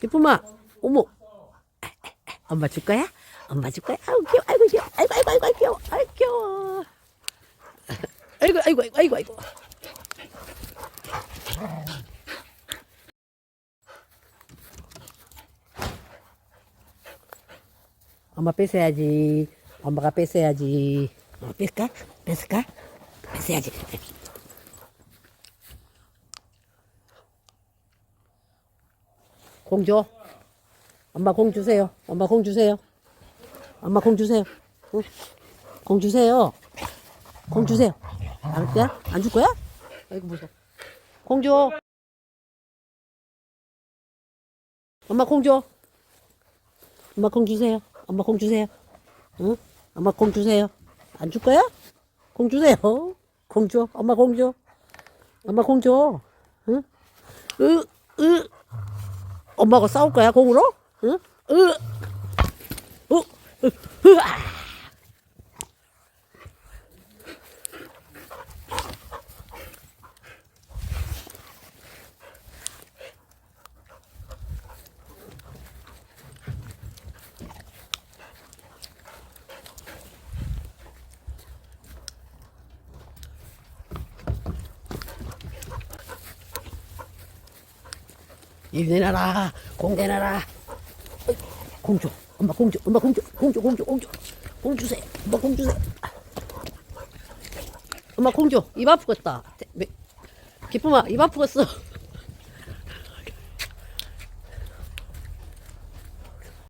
기쁨아, 어머. 엄마 줄 거야? 엄마 줄 거야? 아우 귀여워, 아이고 귀여워, 아이고 아이고 아이고 귀여워, 아이고 귀여워. 아이고 아이고 아이고 아이고 아이고. 엄마 뺏어야지. 엄마가 뺏어야지. 어, 뺄까? 뺏을까? 뺏어야지. 공 줘. 엄마 공 주세요. 엄마 공 주세요. 엄마 공 주세요. 응? 공 주세요. 공 주세요. 거야? 안 줄 거야? 아이고 무서워. 공 줘. 엄마 공 줘. 엄마 공 주세요. 엄마 공 주세요. 응? 엄마 공 주세요. 안 줄 거야? 공 주세요. 공 줘. 엄마 공 줘. 엄마 공 줘. 응? 으, 으. 엄마가 싸울 거야, 공으로? 응? 으. 어, 으, 으아. 일 내놔라. 공 내놔라. 어이, 공 줘. 엄마 공 줘. 엄마 공 줘. 공 줘. 공 줘. 공 줘. 공 주세요. 엄마 공 주세요. 엄마 공 줘. 입 아프겠다. 매- 기쁨아, 입 아프겠어.